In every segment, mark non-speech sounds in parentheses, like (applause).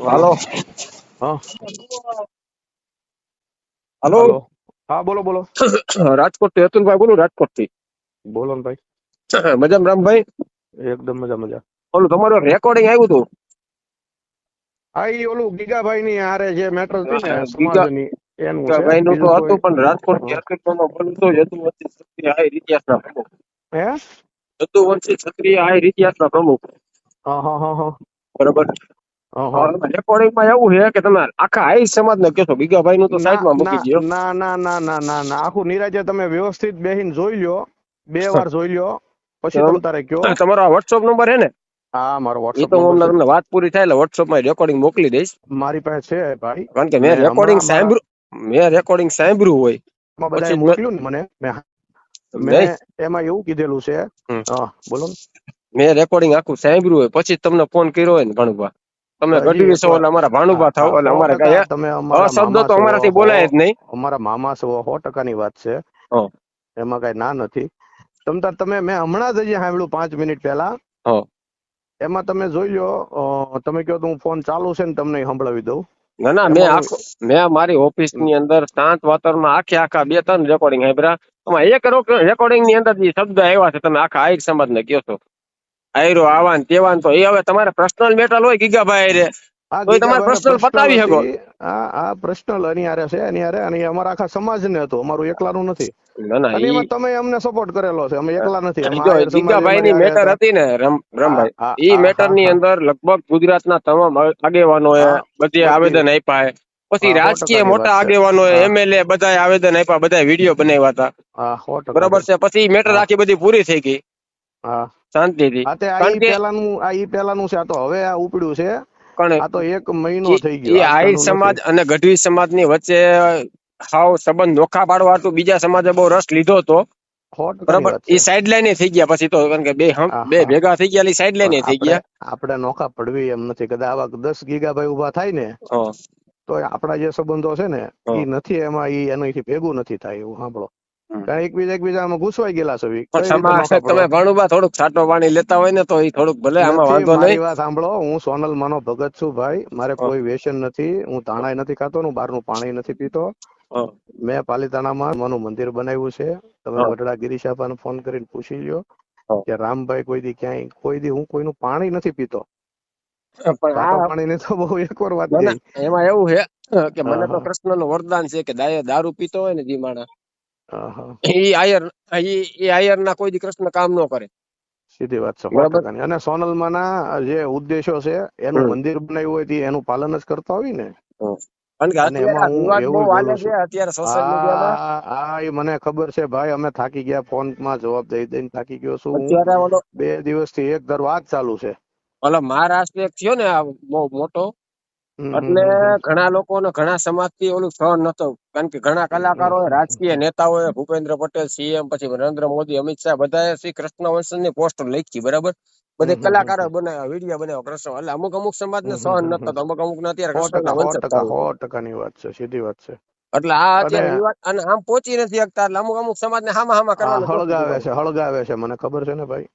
હાલો હા હાલો હાલો હા બોલો બોલો રાજકોટથી અતુલભાઈ બોલું રાજકોટથી બોલો ને ભાઈ મજામાં રામભાઈ એકદમ મજા મજા ઓલું તમારું રેકોર્ડિંગ આવ્યું હતું હા ઈ ઓલું ગીગાભાઈ ની હારે જે મેટર હતી ને હા, સમાજની એનું છે ભાઈ નું તો બીજું હતું કોઈ- પણ રાજકોટથી અતુલભાઈ બોલું તો યદુવંશી ક્ષત્રિય હાઈ ઇતિહાસના પ્રમુખ હે યદુવંશી ક્ષત્રિય હાઈ ઇતિહાસના પ્રમુખ હા હા હા હા બરોબર હા, હા. રેકોર્ડિંગમાં એવું છે કે તમે આખા હાઈ સમાજ ને કહેશો બીગાભાઈ નું તો સાઈડમાં મૂકી દો ના ના ના ના ના ના. આખું નિરાજે તમે વ્યવસ્થિત બેહીને જોઈ લ્યો. બે વાર (laughs) જોઈ લ્યો. પછી બરાબર. તારે કયો તમારો આ નંબર હે ને? હા મારો તો હું તમને વાત પૂરી થાય એટલે વોટ્સઅપમાં રેકોર્ડિંગ મોકલી દઈશ. મારી પાસે છે ભાઈ. કારણ કે મેં રેકોર્ડિંગ સાંભળ્યું મેં રેકોર્ડિંગ સાંભળ્યું હોય. એમાં પછી મોકલ્યું ને મને. મેં મેં એમાં એવું કીધેલું છે. હા બોલો મેં રેકોર્ડિંગ આખું સાંભળ્યું હોય પછી તમને ફોન કર્યો હોય ને ભાણુભા તમે ગઢવી છો એટલે અમારા ભાણુભા થાવ એટલે અમારે કઈ તમે અમારા તો અમારાથી બોલાય જ નહીં. અમારા મામા છો સો ટકાની વાત છે. એમાં કઈ ના નથી. તમતા તમે મેં હમણાં જ અહીંયા સાંભળ્યું પાંચ મિનિટ પહેલા. એમાં તમે જોઈ લો તમે કહો તો હું ફોન ચાલુ છે ને તમને સંભળાવી દઉં. ના ના મેં મેં મારી ઓફિસની અંદર શાંત વાતાવરણમાં આખે આખા બે ત્રણ રેકોર્ડિંગ સાંભળ્યા. એક રેકોર્ડિંગની અંદર જે શબ્દ આવ્યા છે તમે આખા આહિર સમાજ ને કહો છો. આયરો આવાન તેવાન તો એ હવે તમારે પર્સનલ મેટર હોય ગીગાભાઈ રે. આ તમારે personal પતાવી શકો. આ આ પ્રશ્નલ એની હારે છે એની હારે અને અમારા આખા સમાજ ને હતું. અમારું એકલાનું નથી. ના ના એમાં તમે અમને સપોર્ટ કરેલો છે. અમે એકલા નથી. એમાં જો આહિર સમાજ ગીગાભાઈ ની મેટર હતી. ને રમભાઈ મેટરની અંદર લગભગ ગુજરાતના તમામ આગેવાનો બધે. આવેદન આપ્યા પછી રાજકીય મોટા આગેવાનો. એમએલએ બધા આવેદન આપ્યા બધા વીડિયો બનાવ્યા હતા. બરોબર છે? પછી મેટર આખી બધી પૂરી થઈ ગઈ. હા. શાંતિથી આ તે પેલાનું આ ઈ પેલાનું છે આ તો હવે આ ઉપડ્યું છે. પણ આ તો એક મહિનો થઈ એ ગયો આહિર આજકાલનું સમાજ અને ગઢવી સમાજની વચ્ચે હાવ સંબંધ નોખા પાડવા હતું. બીજા સમાજે બહુ રસ લીધો હતો. બરાબર? એ સાઈડ લાઈન થઈ ગયા પછી તો કારણ કે બે બે ભેગા થઈ ગયા સાઈડ લાઈન થઈ ગયા. આપણે નોખા પડવી એમ નથી. કદાચ આવા દસ ગીગાભાઈ ઊભા થાય ને. તો આપણા જે સંબંધો છે ને એ નથી એમાં એ એનાથી ભેગું નથી થાય એવું સાંભળો. એકબીજા એકબીજામાં ઘૂસવાઈ ગયેલા છે કઈ તમે ભાણુબા થોડુંક છાંટો પાણી લેતા હોય ને તો એ થોડુંક ભલે આમાં વાંધો નહીં. વાત સાંભળો હું સોનલ માનો ભગત છું ભાઈ. મારે કોઈ વ્યસન નથી હું ધાણાય નથી ખાતો હું બહારનું પાણી નથી પીતો. હા. મેં પાલીતાણામાં માનું મંદિર બનાવ્યું છે. તમે વડડા ગિરીશ ગિરીશાબાને ફોન કરીને પૂછી લ્યો કે રામભાઈ કોઈ દી ક્યાંય કોઈ દી હું કોઈનું પાણી નથી પીતો. પણ પાણી ની તો બહુ એકવાર વાત ના, ના, એમાં એવું છે કે મને તો હા. કૃષ્ણનું વરદાન છે કે દાય- દારૂ પીતો હોય ને જે માણસ. એ આયર આયર ના કોઈ દી કૃષ્ણ કામ ન કરે. સીધી વાત છે અને સોનલમાં ના જે ઉદ્દેશો છે એનું મંદિર બનાવ્યું હોય તે એનું પાલન જ કરતા હોય ને? એ મને ખબર છે ભાઈ અમે થાકી ગયા ફોનમાં જવાબ દઈ દઈને થાકી ગયો છું. બે દિવસથી એક દર વાત ચાલુ છે. ઓલો મહારાષ્ટ્ર એક થયો ને મોટો એટલે ઘણા લોકો ને ઘણા સમાજથી ઓલું સહન નતો કારણ કે ઘણા કલાકારો રાજકીય નેતાઓ ભૂપેન્દ્ર પટેલ સીએમ પછી નરેન્દ્ર મોદી અમિત શાહ બધાએ શ્રી કૃષ્ણ વંશનની પોસ્ટર લખી બરાબર? બધે કલાકારો બનાવ્યા વીડિયો બનાવ્યો કૃષ્ણ. એટલે અમુક અમુક સમાજ ને સહન નતો અમુક અમુક ને અત્યારે સો ટકા ટકાની વાત છે સીધી વાત છે. એટલે આ અત્યારે અને આમ પહોંચી નથી શકતા એટલે અમુક અમુક સમાજ ને હામા હામા કરવા હળગાવે છે હળગાવે છે મને ખબર છે ને ભાઈ.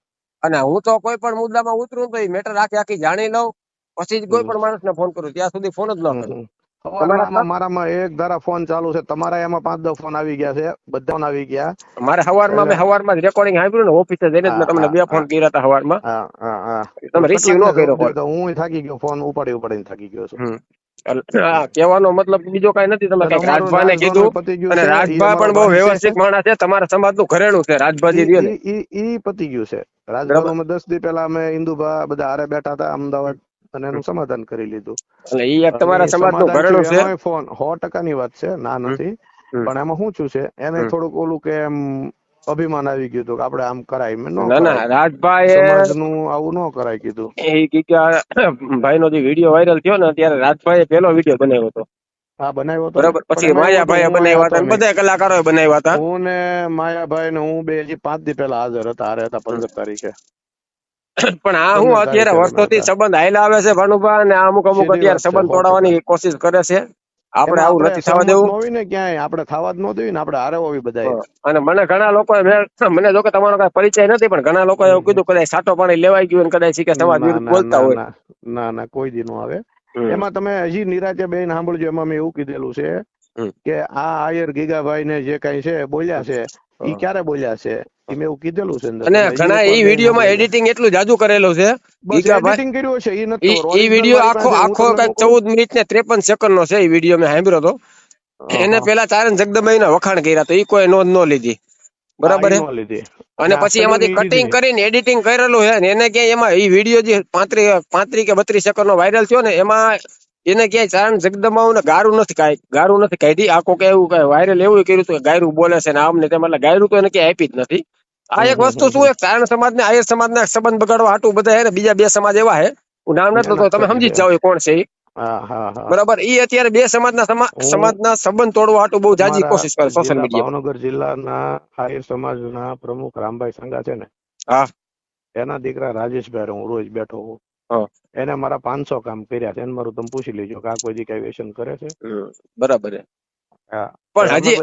અને હું તો કોઈ પણ મુદ્દામાં ઉતરું તો એ મેટર આખી આખી જાણી લઉં. પછી કોઈ પણ માણસને ફોન કરું ત્યાં સુધી ફોન જ ન કરું. તમારા મારામાં એક ધારા ફોન ચાલુ છે. તમારા એમાં પાંચ દસ ફોન આવી ગયા છે. બધા આવી ગયા. મારે સવારમાં મેં એટલે રેકોર્ડિંગ સાંભળ્યું ને ઓફિસે જઈને જ તમને બે ફોન કર્યા હતા હવારમાં. હા તમે ન કર્યો? થાકી ગયો ફોન ઉપાડી ઉપાડીને થાકી ગયો છું. કહેવાનો મતલબ બીજો કઈ નથી. તમે કંઈક રાજભાને કીધું અને રાજભા પણ બહુ. વ્યવસ્થિત માણસ છે. તમારા સમાજનું ઘરેણું છે. રાજભાજી રહ્યો ઈ પતી ગયું છે. રાજભા દસ દી પહેલા અમે ઇન્દુભા બધા હારે બેઠા હતા અમદાવાદ અને એનું સમાધાન કરી લીધું. એટલે તમારા સમાજનું છે ફોન સો ટકાની વાત છે ના નથી. પણ એમાં શું થયું છે? એને થોડુંક ઓલું કે એમ અભિમાન આવી ગયું હતું કે આપણે આમ કરાય. મેં ના ના રાજભાઈ સમાજનું આવું ન કરાય કીધું. એ ગીગા ભાઈનો જે વીડિયો વાયરલ થયો ને ત્યારે રાજભાઈએ પહેલો વીડિયો બનાવ્યો હતો. હા બનાવ્યો હતો. બરાબર પછી માયાભાઈએ બનાવ્યા હતા. બધા કલાકારો બનાવ્યા હતા. હું ને માયાભાઈ ને હું બે હજી પાંચ દી પહેલા હાજર હતા હારે હતા પંદર તારીખે. (coughs) પણ આ હું અત્યારે વર્ષોથી સંબંધ હાલ્યા આવે છે ભાનુભા અને અમુક અમુક અત્યારે સંબંધ સો તોડવાની કોશિશ કરે છે. આપણે આવું નથી થવા દેવું. હોય ને ક્યાંય આપણે થવા જ ન દેવી ને આપણે હારવવી હોવી અને મને ઘણા લોકો (coughs) મને જો કે તમારો કઈ પરિચય નથી પણ ઘણા લોકો એવું કીધું કદાચ સાટો પાણી લેવાઈ ગયું અને કદાચ કે સમાજ ના વિરુદ્ધ ના બોલતા હોય. ના ના કોઈ દી નો આવે. એમાં તમે હજી નિરાતે બેન સાંભળજો એમાં મેં એવું કીધેલું છે કે આ આયર ગીગાભાઈ ને જે કઈ છે બોલ્યા છે ઈ ક્યારે બોલ્યા છે? ઈ મેં એવું કીધેલું છે અને ઘણા એ વિડીયોમાં એડિટિંગ એટલું જાજુ કરેલું છે. એડિટિંગ કર્યું છે એ નથી Original વીડિયો આખો આખો કંઈક ચૌદ મિનિટ ને ત્રેપન સેકન્ડ નો છે એ વીડિયો મેં સાંભળ્યો હતો એને પેલા ચારણ જગદંબાઈ ના વખાણ કર્યા તો ઈ કોઈ નોંધ ન લીધી. બરાબર. અને પછી એમાંથી કટિંગ કરીને એડિટિંગ કરેલું છે ને એને ક્યાંય એમાં એ વીડિયો જે પાંત્રી પાંત્રી કે બત્રીસ સેકન્ડ નો વાયરલ થયો ને એમાં એને ક્યાંય ચારણ જગદંબાઓને ગારું નથી કાંઈ ગારું નથી કાઢી આખો કે એવું કઈ વાયરલ એવું કર્યું હતું કે ગાયરું બોલે છે ને આમ ને તેમ. એટલે ગાયરું તો એને ક્યાંય આપી જ નથી. આ એક વસ્તુ શું એક ચારણ સમાજ ને આયર સમાજ ના સંબંધ બગાડવા હાટું બધા હે ને બીજા બે સમાજ એવા હે હું નામ નથી તો તમે સમજી જ જાઓ એ કોણ છે બરાબર ઈ અત્યારે બે સમાજના સમા- સમાજ સમાજના સંબંધ તોડવા હાટું બહુ જાજી કોશિશ કરે સોશિયલ મીડિયા ભાવનગર જિલ્લાના આર્ય સમાજના પ્રમુખ રામભાઈ સંગા છે ને. હા. એના દીકરા રાજેશભાઈ હું રોજ બેઠો હા. એને મારા પાંચસો કામ કર્યા છે. એને મારું તમે પૂછી લેજો કે આ કોઈ દી કઈ વ્યસન કરે છે? બરાબર હા. પણ હજી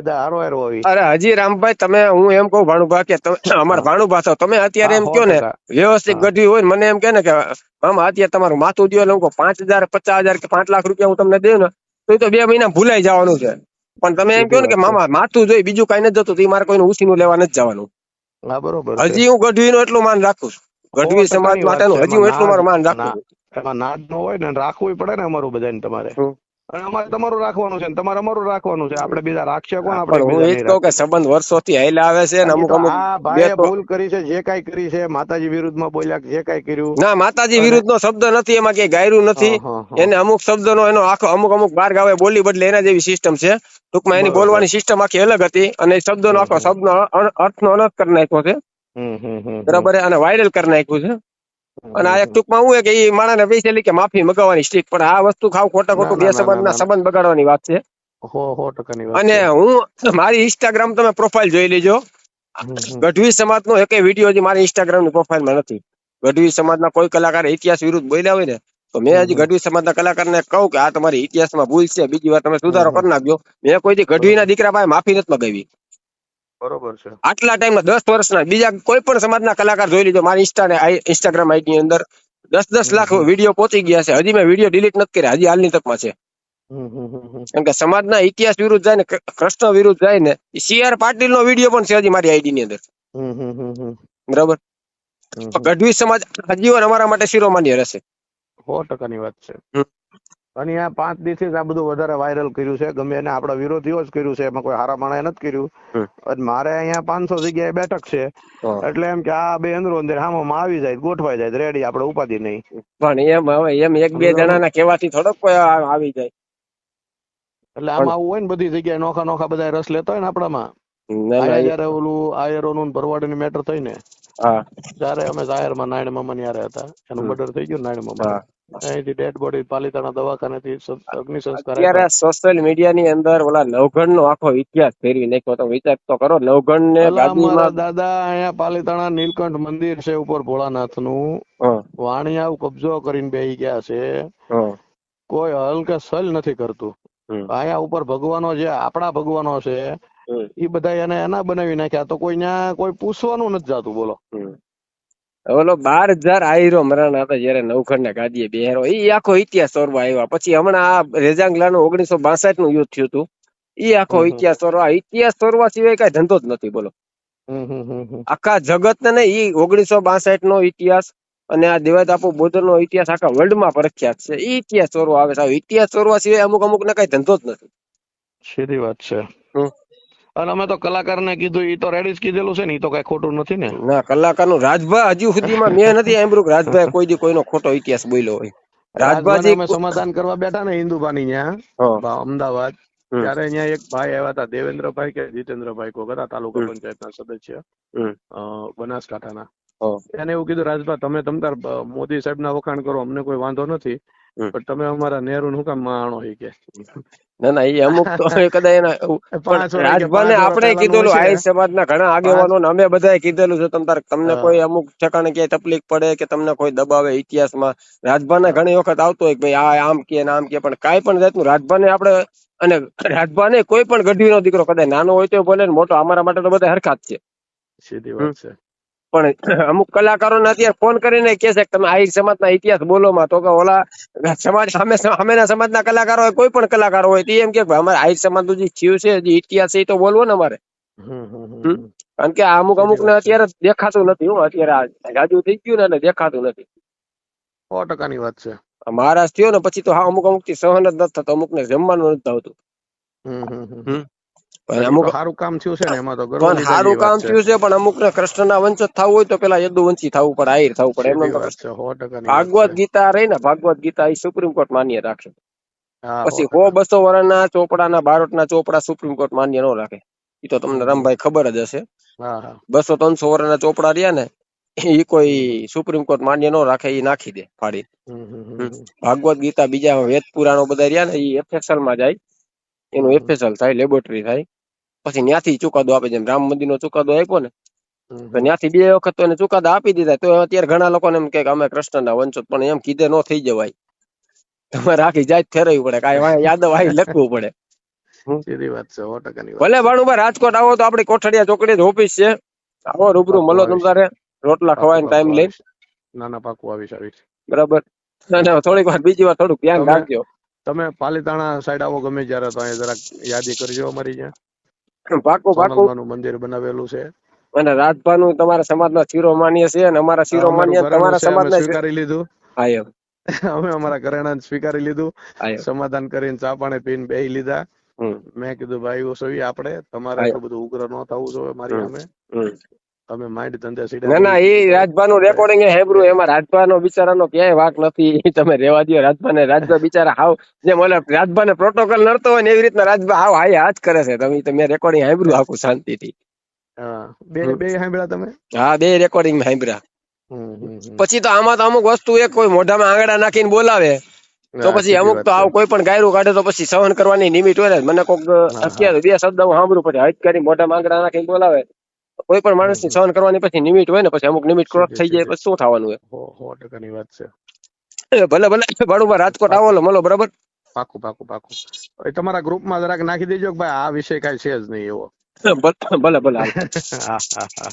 અરે હજી રામભાઈ તમે હું એમ કહું ભાણુભા કે તમે અમારા ભાણુભા છો તમે અત્યારે એમ કયો ને વ્યવસ્થિત ગઢવી હોય મને એમ કે ને કે આમ અત્યારે તમારું માથું દો એટલે હું કહું પાંચ હજાર પચાસ હજાર કે પાંચ લાખ રૂપિયા હું તમને દઉં ને તો એ તો બે મહિના ભૂલાઈ જવાનું છે. પણ તમે એમ કહો ને કે. મામા માથું જોઈ બીજું કઈ નથી જતું તો મારે કોઈનું ઉછીનું લેવા નથી જવાનું. હજી હું ગઢવીનું એટલું માન રાખું છું. ગઢવી સમાજ માટેનું હજી હું એટલું મારું માન રાખું એમાં નાદ નો હોય ને રાખવું પડે ને અમારું બધાને તમારે. અને અમારે તમારું રાખવાનું છે ને તમારે અમારું રાખવાનું છે. આપણે બીજા રાખશે કોણ? આપણે હું એ કહું કે સંબંધ વર્ષોથી હાલ્યા આવે છે ને અમુક અમુક ભાઈએ ભૂલ કરી છે જે કાઈ કરી છે માતાજી વિરુદ્ધમાં બોલ્યા કે જે કાઈ કર્યું. ના માતાજી વિરુદ્ધનો શબ્દ નથી એમાં કઈ ગાયરું નથી. એને અમુક શબ્દનો એનો આખો અમુક અમુક બાર ગાવે બોલી બદલે એના જેવી સિસ્ટમ છે. ટૂંકમાં એની બોલવાની સિસ્ટમ આખી અલગ હતી અને એ શબ્દનો આખો. શબ્દનો અર્થનો અલગ કરી નાખ્યો છે. બરાબર? અને વાયરલ કરી નાખ્યું છે. અને આ એક ટૂંકમાં હું કે એ માણસને પૈસા કે માફી મગાવવાની સ્ટીક પણ આ વસ્તુ ખાવ ખોટા ખોટું બે ના, ના, સંબંધના સંબંધ બગાડવાની વાત છે. અને હું મારી ઇન્સ્ટાગ્રામ તમે પ્રોફાઇલ જોઈ લેજો. ગઢવી સમાજ સમાજનો એકેય વીડિયો હજી મારી ઇન્સ્ટાગ્રામની પ્રોફાઇલમાં નથી. ગઢવી સમાજના કોઈ કલાકાર ઇતિહાસ વિરુદ્ધ બોલ્યા હોય ને તો મેં હજી. ગઢવી સમાજના કલાકારને કહું કે આ તમારી ઇતિહાસમાં ભૂલ છે. બીજી વાર તમે સુધારો. કરી નાખજો. મેં કોઈ ગઢવી ગઢવીના દીકરા પાસે માફી નથી મગાવી. બરોબર છે. આટલા ટાઈમમાં દસ વર્ષના બીજા કોઈ પણ સમાજના કલાકાર જોઈ લીધો મારી ઇન્સ્ટા ને ઇન્સ્ટાગ્રામ આઈડી ની અંદર. દસ દસ લાખ વીડિયો પહોંચી ગયા છે. હજી મેં વીડિયો ડિલીટ નથી કર્યા હજી હાલની તકમાં છે. કેમ કે સમાજના ઇતિહાસ વિરુદ્ધ જાય ને કૃષ્ણ વિરુદ્ધ જાય ને સીઆર પાટીલ નો વીડિયો પણ છે હજી મારી આઈડી ની અંદર. બરાબર. ગઢવી સમાજ આજીવન અમારા માટે શિરોમાન્ય રહેશે. સો ટકાની વાત છે. અને આ પાંચ દિવસથી આ બધું વધારે વાયરલ કર્યું છે. ગમે એને આપણા વિરોધીઓ જ કર્યું છે. એમાં કોઈ હારા માણસે નથી કર્યું. અને મારે અહીંયા પાંચસો જગ્યાએ બેઠક છે. એટલે એમ કે આ બે અંદરો અંદર હામાં આવી જાય ગોઠવાઈ જાય રેડી આપણે ઉપાધિ નહીં. પણ એમ હવે એમ એક બે જણાના કહેવાથી થોડોક આવી જાય. એટલે આમાં આવું હોય ને બધી જગ્યાએ નોખા નોખા બધા રસ લેતા હોય ને આપણામાં. જયારે ઓલું આયરોનું ને ભરવાડની મેટર થઈ ને ત્યારે અમે જાહેરમાં નાયણ મામા ની હતા. એનું. મર્ડર થઈ ગયું નાયણ મામા અહીંથી ડેડ બોડી પાલિતાણા દવાખાનેથી અગ્નિ સંસ્કાર અત્યારે સોશિયલ મીડિયા ની અંદર ઓલા નવગણ નો આખો ઇતિહાસ ફેરવી નાખ્યો તો વિચાર તો કરો નવગણ ને ગાદીમાં દાદા અહીંયા પાલિતાણા નીલકંઠ મંદિર છે ઉપર ભોળાનાથનું હા, વાણિયા કબજો કરીને બેહી ગયા છે. કોઈ હલ કે સલ નથી કરતું. અહીંયા ઉપર ભગવાનો જે આપણા ભગવાનો છે એ બધા એને એના બનાવી નાખ્યા. તો કોઈ ન્યા કોઈ પૂછવાનું નથી જાતું બોલો. ઓલો બાર હજાર આયરો મરણ હતા જયારે નવખંડ ના ગાદીએ બેહેરો. એ આખો ઇતિહાસ સોરવા આવ્યા. પછી હમણાં આ રેજાંગલા નું ઓગણીસો બાસઠનું યુદ્ધ થયું હતું. ઈ આખો. ઇતિહાસ ચોરવા ઇતિહાસ ચોરવા સિવાય કઈ ધંધો જ નથી બોલો. આખા જગત ને ઈ ઓગણીસો બાસઠ નો ઇતિહાસ અને આ દેવાદાપુ બોદર નો ઇતિહાસ આખા વર્લ્ડમાં પ્રખ્યાત છે. ઈ ઇતિહાસ ચોરવા આવે છે. ઇતિહાસ ચોરવા સિવાય અમુક અમુક ને કઈ ધંધો જ નથી. સીધી વાત છે. અને અમે તો કલાકારને કીધું એ તો રેડી જ કીધેલું છે ને એ તો કઈ ખોટું નથી ને. ના કલાકારનું રાજભા હજુ સુધીમાં મેં નથી સાંભળ્યું કે રાજભાઈ કોઈ દી કોઈનો ખોટો ઇતિહાસ બોલ્યો હોય. રાજભાજી અમે સમાધાન કરવા બેઠા ને હિન્દુભાની ન્યા અમદાવાદ ત્યારે અહીંયા એક ભાઈ આવ્યા હતા દેવેન્દ્રભાઈ કે જીતેન્દ્રભાઈ કોક હતા તાલુકા. પંચાયતના સદસ્ય બનાસકાંઠા ના બનાસકાંઠાના. એને એવું કીધું રાજભા તમે તમતાર મોદી સાહેબ ના વખાણ કરો અમને કોઈ વાંધો નથી પણ તમે અમારા નેહરુ નું કામ માણો કે. ના ના એ અમુક તો (laughs) કદાચ એના પણ રાજભાને આપણે કીધેલું. આહિર સમાજના ઘણા આગેવાનો ને અમે બધાએ કીધેલું છે તમ તારે તમને કોઈ અમુક ઠેકાણે ક્યાંય તકલીફ પડે કે તમને કોઈ દબાવે ઇતિહાસમાં? રાજભાને. ઘણી વખત આવતો હોય કે ભાઈ આ આમ કે આમ કે પણ કાંઈ પણ જાતનું રાજભાને આપણે અને રાજભાને કોઈ પણ ગઢવીનો દીકરો કદાચ નાનો હોય તો ભલે ને મોટો અમારા માટે તો બધા હરખાત છે. સીધી વાત છે. પણ અમુક કલાકારોને અત્યારે ફોન કરીને કે છે કે તમે આહિર સમાજના ઇતિહાસ બોલો માં. તો કે ઓલા સમાજ સામે સામેના સમાજના કલાકારો હોય કોઈ પણ કલાકારો હોય તે એમ કે અમારે આહિર સમાજનું જે થયું છે જે ઇતિહાસ છે એ તો બોલવો ને અમારે. કારણ કે અમુક અમુક ને અત્યારે દેખાતું નથી હું અત્યારે રાજુ જાજુ થઈ ગયું ને એટલે દેખાતું નથી. સો ટકાની વાત છે. મહારાજ થયો ને પછી તો હા અમુક અમુકથી સહન જ નથી થતો અમુક ને જમવાનું નથી આવતું. અમુક સારું કામ થયું છે ને એમાં તો પણ સારું કામ થયું છે પણ અમુક ને કૃષ્ણના વંશજ થવું હોય તો પેલા યદુવંશી થવું પડે આહિર થવું પડે એમને ભાગવત ગીતા રહી ને ભાગવત ગીતા એ સુપ્રીમ કોર્ટ માન્ય રાખે. પછી હો. બસો વર્ષના ચોપડાના બારોટના ચોપડા સુપ્રીમ કોર્ટ માન્ય ન રાખે. એ તો તમને. રામભાઈ ખબર જ હશે. બસો ત્રણસો વર્ષના ચોપડા રહ્યા ને એ કોઈ સુપ્રીમ કોર્ટ માન્ય ન રાખે એ નાખી દે ફાડી. ભાગવત ગીતા બીજા વેદ પુરાણો બધા રહ્યા ને એ એફએસએલમાં જાય. એનું. એફએસએલ થાય લેબોરેટરી થાય. પછી ત્યાંથી ચુકાદો આપે જેમ રામ મંદિર નો ચુકાદો આપ્યો ને તો ત્યાંથી બે વખત તો એને ચુકાદા આપી દીધા. તો અત્યારે ઘણા લોકોને એમ કે અમે કૃષ્ણના વંશો પણ એમ કીધે ન થઈ જવાય. તમારે આખી જાત ફેરવવી પડે કાંઈ યાદવ આઈ લખવું પડે. સીધી વાત છે સો ટકાની ભલે ભાણુભાઈ રાજકોટ આવો તો આપડી કોઠડિયા ચોકડી જ ઓફિસ છે. આવો રૂબરૂ મળો. તમારે રોટલા ખવાય ટાઈમ લઈ લઈને. ના ના પાકું આવીશ આવીશ. બરાબર. થોડીક વાર બીજી વાર થોડુંક ધ્યાન રાખજો. તમે પાલીતાણા સાઈડ આવો ગમે જ્યારે તો અહીંયા જરાક યાદી કરજો અમારી ત્યાં. પાકો પાકો. મંદિર બનાવેલું છે. અને રાજભાનું તમારા સમાજના શિરોમાન્ય છે અને અમારા શિરો અમારું માન્ય ઘરેણું તમારા સમાજના સ્વીકારી લીધું. હા એમ (laughs) અમે અમારા ઘરેણા સ્વીકારી લીધું. સમાધાન કરીને ચા પાણી પીને બેહી લીધા. મેં કીધું ભાઈ સોવી આપણે. તમારે. એટલું બધું ઉગ્ર ન થવું જોઈએ મારી હમ. તમે માઇન્ડ ધંધા સીધા ના ના એ રાજભા નું રેકોર્ડિંગ હેબ્રુ એમાં રાજભાનો બિચારાનો ક્યાંય વાક નથી તમે રેવા દો રાજભાને રાજભા બિચારા હાવ જેમ ઓલા રાજભાને પ્રોટોકોલ નડતો હોય ને એવી રીતના રાજભા હાવ હાય હાથ કરે છે. તમે તમે રેકોર્ડિંગ હેબ્રુ આખું શાંતિથી. હા બે બે સાંભળ્યા તમે? હા બે રેકોર્ડિંગમાં સાંભળ્યા. પછી તો આમાં તો અમુક વસ્તુ એ કોઈ મોઢામાં આંગળા નાખીને બોલાવે. તો પછી અમુક તો આવું કોઈ પણ ગાયરું કાઢે તો પછી સહન કરવાની નિમિત હોય ને મને કોક અત્યારે બે શબ્દ હું સાંભળું પછી. હજ કરી મોઢામાં આંગળા નાખીને બોલાવે. કોઈ પણ માણસની હમ, હમ. સહન કરવાની પછી લિમિટ હોય ને પછી અમુક લિમિટ ક્રોસ થઈ જાય પછી શું થવાનું સો ટકાની વાત છે. ભલે ભલે ભાડું રાજકોટ આવો મળો બરાબર? પાકું પાકું પાકું. એ તમારા ગ્રુપમાં જરાક નાખી દેજો કે ભાઈ આ વિષય કાંઈ છે જ નહીં એવો. ભલે ભલે (laughs) હા હા હા.